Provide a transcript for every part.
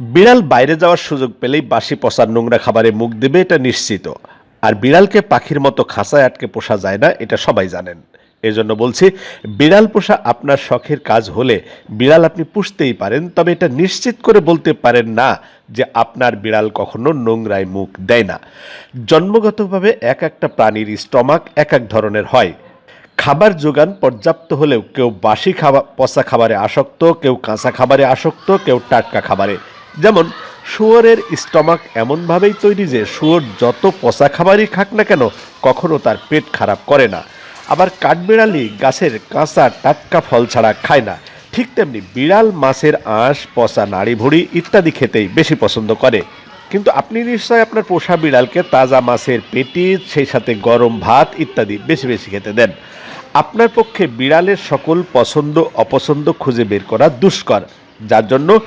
বিড়াল বাইরে যাওয়ার সুযোগ পেলেই বাসি পচার নোংরা খাবারে মুখ দেবে, এটা নিশ্চিত। আর বিড়ালকে পাখির মতো খাঁচায় আটকে পোষা যায় না, এটা সবাই জানেন। এজন্য বলছি, বিড়াল পোষা আপনার শখের কাজ হলে বিড়াল আপনি পুষতেই পারেন, তবে এটা নিশ্চিত করে বলতে পারেন না যে আপনার বিড়াল কখনো নোংরায় মুখ দেয় না। জন্মগতভাবে এক একটা প্রাণীর স্টমাক এক এক ধরনের হয়। খাবার যোগান পর্যাপ্ত হলেও কেউ বাসি খাবার পচা খাবারে আসক্ত, কেউ কাঁচা খাবারে আসক্ত, কেউ টাটকা খাবারে। যেমন, শুয়োরের স্টমাক এমনভাবেই তৈরি যে শুয়োর যত পচা খাবারই খাক না কেন, কখনো তার পেট খারাপ করে না। আবার কাঠবিড়ালি গাছের কাঁচা টাটকা ফল ছাড়া খায় না। ঠিক তেমনি বিড়াল, মাছের আঁশ, পচা নাড়ি ভুড়ি ইত্যাদি খেতেই বেশি পছন্দ করে। কিন্তু আপনি নিশ্চয় আপনার পোষা বিড়ালকে তাজা মাছের পেটি, সেই সাথে গরম ভাত ইত্যাদি বেশি বেশি খেতে দেন। আপনার পক্ষে বিড়ালের সকল পছন্দ, অপছন্দ খুঁজে বের করা দুষ্কর। যার জন্য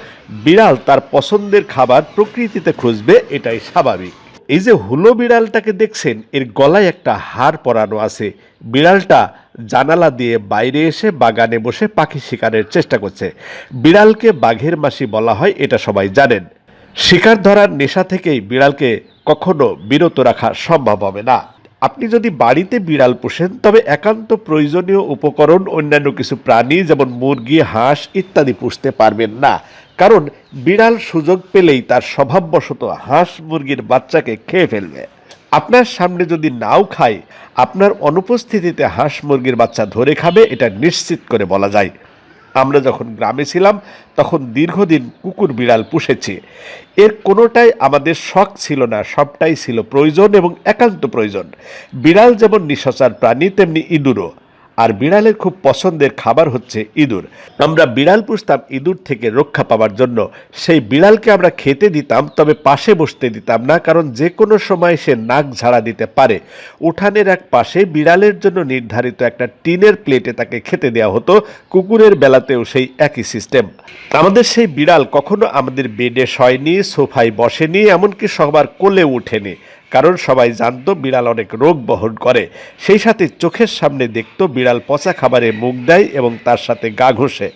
বিড়াল তার পছন্দের খাবার প্রকৃতিতে খুঁজবে, এটাই স্বাভাবিক। এই যে হুলো বিড়ালটাকে দেখছেন, এর গলায় একটা হার পরানো আছে। বিড়ালটা জানালা দিয়ে বাইরে এসে বাগানে বসে পাখি শিকারের চেষ্টা করছে। বিড়ালকে বাঘের মাসি বলা হয়, এটা সবাই জানেন। শিকার ধরার নেশা থেকেই বিড়ালকে কখনো বিরত রাখা সম্ভব হবে না। আপনি যদি বাড়িতে বিড়াল পোষেন, তবে একান্ত প্রয়োজনীয় উপকরণ অন্যান্য কিছু প্রাণী, যেমন মুরগি, হাঁস ইত্যাদি পুষতে পারবেন না। কারণ বিড়াল সুযোগ পেলেই তার স্বভাববশত হাঁস মুরগির বাচ্চাকে খেয়ে ফেলবে। আপনার সামনে যদি নাও খায়, আপনার অনুপস্থিতিতে হাঁস মুরগির বাচ্চা ধরে খাবে, এটা নিশ্চিত করে বলা যায়। আমরা যখন গ্রামে ছিলাম, তখন দীর্ঘদিন কুকুর বিড়াল পুষেছে। এর কোনোটাই আমাদের শখ ছিল না, সবটাই ছিল প্রয়োজন এবং একান্ত প্রয়োজন। বিড়াল যেমন নিশাচার প্রাণী, তেমনি ইঁদুরও। আর বিড়ালের খুব পছন্দের খাবার হচ্ছে ইঁদুর। আমরা বিড়াল পুষতাম ইঁদুর থেকে রক্ষা পাওয়ার জন্য। সেই বিড়ালকে আমরা খেতে দিতাম, তবে পাশে বসতে দিতাম না, কারণ যে কোনো সময় সে নাক ঝাড়া দিতে পারে। উঠানের এক পাশে বিড়ালের জন্য নির্ধারিত একটা টিনের প্লেটে তাকে খেতে দেওয়া হতো। কুকুরের বেলাতেও সেই একই সিস্টেম। আমাদের সেই বিড়াল কখনো আমাদের বেডে শয়নি, সোফায় বসেনি, এমনকি সবার কোলে উঠেনি কারণ সবাই জানতো বিড়াল অনেক রোগ বহন করে। সেই সাথে চোখের সামনে দেখত বিড়াল পচা খাবারে মুখ দেয় এবং তার সাথে গা ঘষে।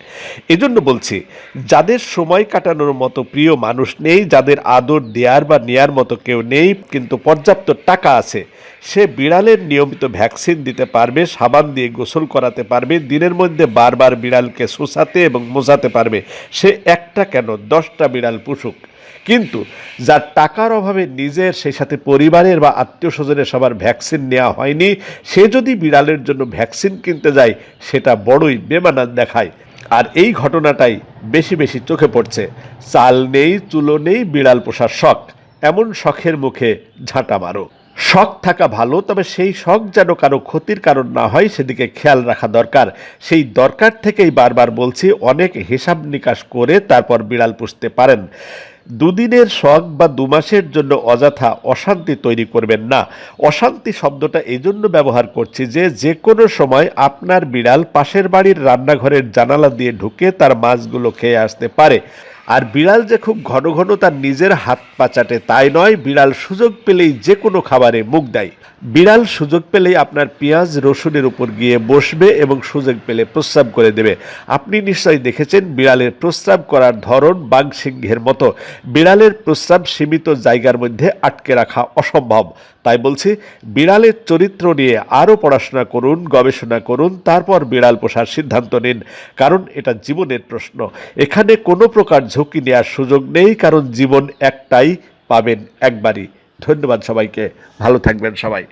এজন্য বলছি, যাদের সময় কাটানোর মতো প্রিয় মানুষ নেই, যাদের আদর দেওয়ার বা নেয়ার মতো কেউ নেই, কিন্তু পর্যাপ্ত টাকা আছে, সে বিড়ালের নিয়মিত ভ্যাকসিন দিতে পারবে, সাবান দিয়ে গোসল করাতে পারবে, দিনের মধ্যে বারবার বিড়ালকে শুষাতে এবং মোছাতে পারবে। সে একটা কেন দশটা বিড়াল পুষুক। কিন্তু যার টাকার অভাবে নিজের, সেই সাথে পরিবারের বা আত্মীয় স্বজনের সবার ভ্যাকসিন নেওয়া হয়নি, সে যদি বিড়ালের জন্য ভ্যাকসিন কিনতে যায়, সেটা বড়ই বেমানান দেখায়। আর এই ঘটনাটাই বেশি বেশি চোখে পড়ছে। চাল নেই, চুলো নেই, বিড়াল পোষার শখ। এমন শখের মুখে ঝাঁটা মারো। শখ থাকা ভালো, তবে সেই শখ যেন কারও ক্ষতির কারণ না হয়, সেদিকে খেয়াল রাখা দরকার। সেই দরকার থেকেই বারবার বলছি, অনেক হিসাব নিকাশ করে তারপর বিড়াল পুষতে পারেন। দুদিনের শখ বা দু মাসের জন্য অযথা অশান্তি তৈরি করবেন না। অশান্তি শব্দটা এই জন্য ব্যবহার করছি যে যে কোনো সময় আপনার বিড়াল পাশের বাড়ির রান্নাঘরের জানালা দিয়ে ঢুকে তার মাছগুলো খেয়ে আসতে পারে। আর বিড়াল যে খুব ঘন ঘন তার নিজের হাত পাচাটে, তাই নয়, বিড়াল সুযোগ পেলেই যে কোনো খাবারে মুখ দেয়। বিড়াল সুযোগ পেলেই আপনার পেঁয়াজ, রসুনের উপর গিয়ে বসবে এবং সুযোগ পেলে প্রস্রাব করে দেবে। আপনি নিশ্চয়ই দেখেছেন, বিড়ালের প্রস্রাব করার ধরন বাঘ সিংহের মতো। বিড়ালের প্রস্রাব সীমিত জায়গার মধ্যে আটকে রাখা অসম্ভব। তাই বলছি, বিড়ালের চরিত্র নিয়ে আরও পড়াশোনা করুন, গবেষণা করুন, তারপর বিড়াল পোষার সিদ্ধান্ত নিন। কারণ এটা জীবনের প্রশ্ন। এখানে কোনো প্রকার ঝুঁকি নেওয়ার সুযোগ নেই কারণ জীবন একটাই পাবেন একবারই। ধন্যবাদ সবাইকে। ভালো থাকবেন সবাই।